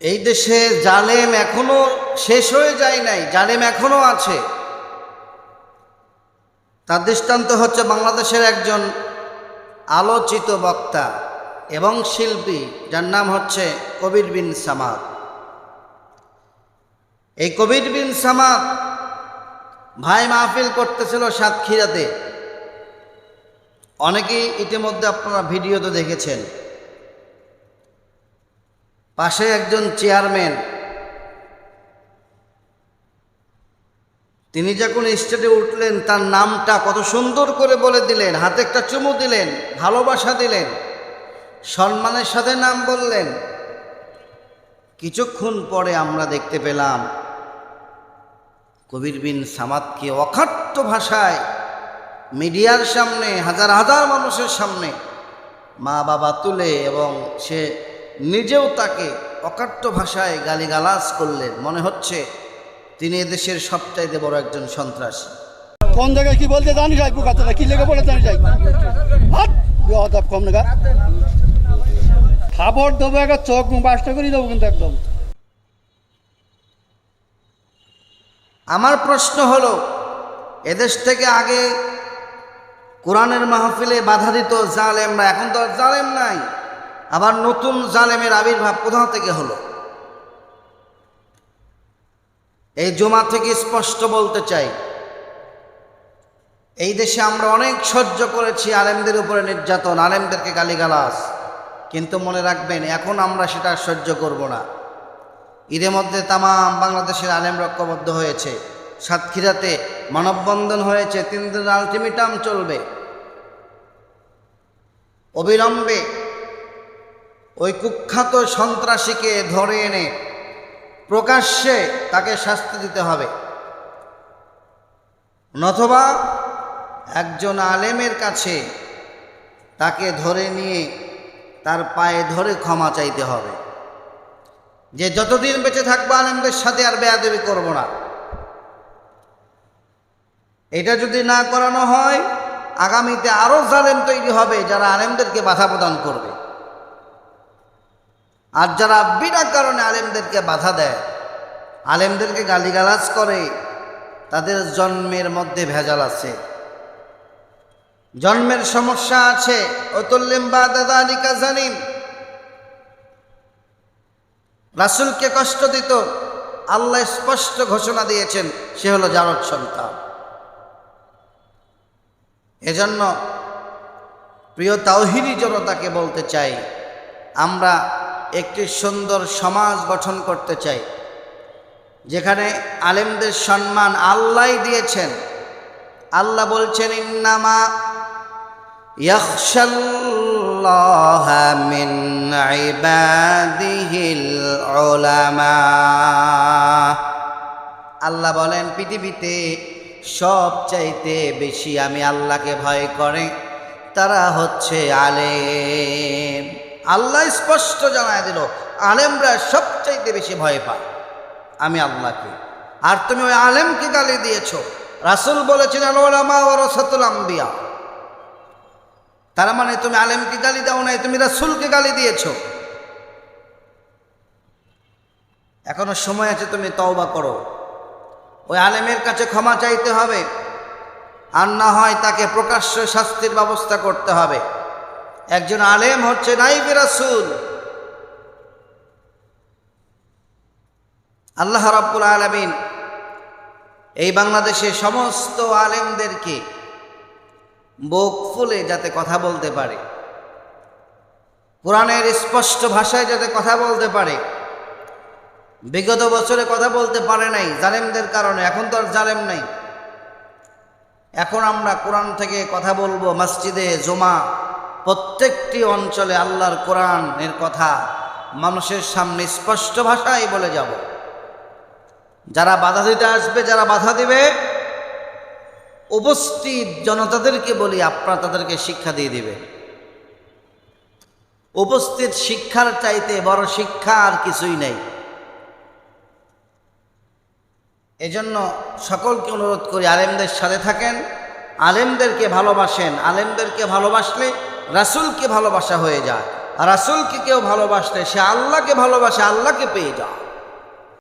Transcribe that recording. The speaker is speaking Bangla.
এই দেশে জালেম এখনও শেষ হয়ে যায় নাই, জালেম এখনও আছে। তার দৃষ্টান্ত হচ্ছে বাংলাদেশের একজন আলোচিত বক্তা এবং শিল্পী, যার নাম হচ্ছে কবির বিন সামাদ। এই কবির বিন সামাদ ভাই মাহফিল করতেছিল সাতক্ষীরাতে। অনেকেই ইতিমধ্যে আপনারা ভিডিওতে দেখেছেন। পাশে একজন চেয়ারম্যান। তিনি যখন স্টেজে উঠলেন, তার নামটা কত সুন্দর করে বলে দিলেন, হাতে একটা চুমু দিলেন, ভালোবাসা দিলেন, সম্মানের সাথে নাম বললেন। কিছুক্ষণ পরে আমরা দেখতে পেলাম, কবির বিন সামাদকে অখাট্য ভাষায় মিডিয়ার সামনে, হাজার হাজার মানুষের সামনে মা বাবা তুলে এবং সে নিজেও তাকে অকাট্য ভাষায় গালিগালাজ করলেন। মনে হচ্ছে তিনি এদেশের সবচাইতে বড় একজন সন্ত্রাসী। কোন জায়গায় কি বলতে জানি যাই কথাটা কি লেগে বলে জানি যাই। হাত! কম নাগা খাবার দেবো একটা চোখ বাসটা করে দেবো কিন্তু একদম। আমার প্রশ্ন হলো এদেশ থেকে আগে কোরআনের মাহফিলে বাধা দিত জালেমরা এখন তো আর জালেম নাই। আবার নতুন জালেমের আবির্ভাব কোথা থেকে হলো? এই জমা থেকে স্পষ্ট বলতে চাই, এই দেশে আমরা অনেক সহ্য করেছি আলেমদের উপরে নির্যাতন, আলেমদেরকে গালিগালাজ। কিন্তু মনে রাখবেন, এখন আমরা সেটা সহ্য করব না। ঈদের মধ্যে তামাম বাংলাদেশের আলেম রক্ষবদ্ধ হয়েছে। সাতক্ষীরাতে মানববন্ধন হয়েছে, তিন দিন আলটিমেটাম চলবে। অবিলম্বে ওই কুখ্যাত সন্ত্রাসীকে ধরে এনে প্রকাশ্যে তাকে শাস্তি দিতে হবে। নথবা একজন আলেমের কাছে তাকে ধরে নিয়ে তার পায়ে ধরে ক্ষমা চাইতে হবে। যে যতদিন বেঁচে থাকব আলেমদের সাথে আর বেয়াদবি করব না। এটা যদি না করানো হয়, আগামীতে আরও জালেম তৈরি হবে যারা আলেমদেরকে বাধা প্রদান করবে। আর যারা বিনা কারণে আলেমদেরকে বাধা দেয়, আলেমদেরকে গালিগালাজ করে, তাদের জন্মের মধ্যে ভেজাল আছে। জন্মের সমস্যা আছে। অতুল্লিম বা দাদা আলিকা জানিম রাসুলকে কষ্ট দিত। আল্লাহ স্পষ্ট ঘোষণা দিয়েছেন, সে হলো জারদ সন্তান। এজন্য প্রিয় তাওহিরি জনতাকে বলতে চাই, আমরা একটি সুন্দর সমাজ গঠন করতে চাই যেখানে আলেমদের সম্মান আল্লাহ দিয়েছেন আল্লাহ বলছেন ইন্নামা يخشى من عباده العلماء আল্লাহ বলেন পৃথিবীতে সব চাইতে বেশি আমি আল্লাহকে ভয় করে তারা হচ্ছে আলেম আল্লাহ স্পষ্ট জানায় দিল, আলেমরা সবচাইতে বেশি ভয় পায়। আমি আল্লাহকে। আর তুমি ওই আলেমকে গালি দিয়েছ। রাসুল বলেছেন আলোলামা তার মানে তুমি আলেমকে গালি দাও নাই, তুমি রাসুলকে গালি দিয়েছ। এখনও সময় আছে তুমি তওবা করো। ওই আলেমের কাছে ক্ষমা চাইতে হবে। আর না হয় তাকে প্রকাশ্য শাস্তির ব্যবস্থা করতে হবে। একজন আলেম হচ্ছে নাইবে রাসুল। আল্লাহ রাব্বুল আলমিন এই বাংলাদেশে সমস্ত আলেমদেরকে বুক ফুলে যাতে কথা বলতে পারে, কোরআনের স্পষ্ট ভাষায় যাতে কথা বলতে পারে, বিগত বছরে কথা বলতে পারে নাই জালেমদের কারণে, এখন তো আর জালেম নাই। এখন আমরা কোরআন থেকে কথা বলব, মসজিদে জমা প্রত্যেকটি অঞ্চলে আল্লাহর কোরআনের কথা মানুষের সামনে স্পষ্ট ভাষায় বলে যাব। যারা বাধা দিতে আসবে, যারা বাধা দিবে, উপস্থিত জনতাদেরকে বলি আপনারা তাদেরকে শিক্ষা দিয়ে দিবে। উপস্থিত শিক্ষার চাইতে বড় শিক্ষা আর কিছুই নেই। এজন্য সকলকে অনুরোধ করি, আলেমদের সাথে থাকেন, আলেমদেরকে ভালোবাসেন, আলেমদেরকে ভালোবাসলে রাসুলকে ভালোবাসা হয়ে যায়। রাসুলকে কেউ ভালোবাসলে সে আল্লাহকে ভালোবাসে আল্লাহকে পেয়ে যায়।